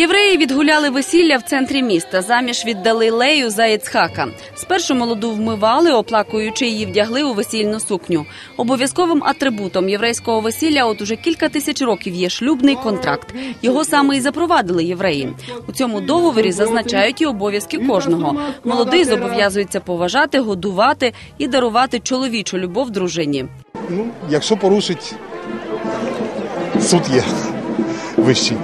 Євреї відгуляли весілля в центрі міста. Заміж віддали Лею за Іцхака. Спершу молоду вмивали, оплакуючи її вдягли у весільну сукню. Обов'язковим атрибутом єврейського весілля от уже кілька тисяч років є шлюбний контракт. Його саме і запровадили євреї. У цьому договорі зазначають і обов'язки кожного. Молодий зобов'язується поважати, годувати і дарувати чоловічу любов дружині. Ну, якщо порушить, суд є вищий.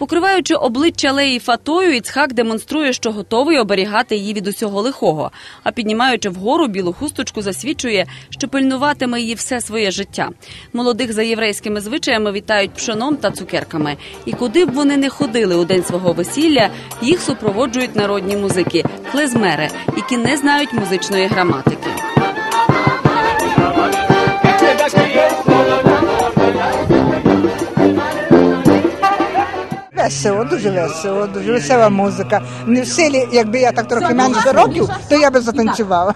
Покриваючи обличчя Леї фатою, Іцхак демонструє, що готовий оберігати її від усього лихого. А піднімаючи вгору білу хусточку, засвідчує, що пильнуватиме її все своє життя. Молодих за єврейськими звичаями вітають пшоном та цукерками. І куди б вони не ходили у день свого весілля, їх супроводжують народні музики клезмери, які не знають музичної граматики. Весело, дуже весело, дуже весела музика. Не в силі, якби я так трохи менше років, то я би затанцювала.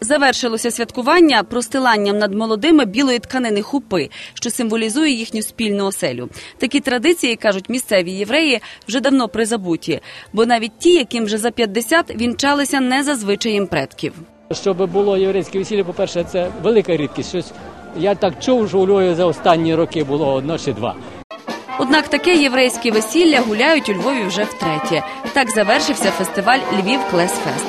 Завершилося святкування простиланням над молодими білої тканини хупи, що символізує їхню спільну оселю. Такі традиції кажуть місцеві євреї вже давно призабуті, бо навіть ті, яким вже за 50, вінчалися не за звичаєм предків. Щоб було єврейське весілля, по-перше, це велика рідкість. Щось я так чув, що у Львові за останні роки було одно чи два. Однак таке єврейське весілля гуляють у Львові вже втретє. Так завершився фестиваль Львів Клесфест.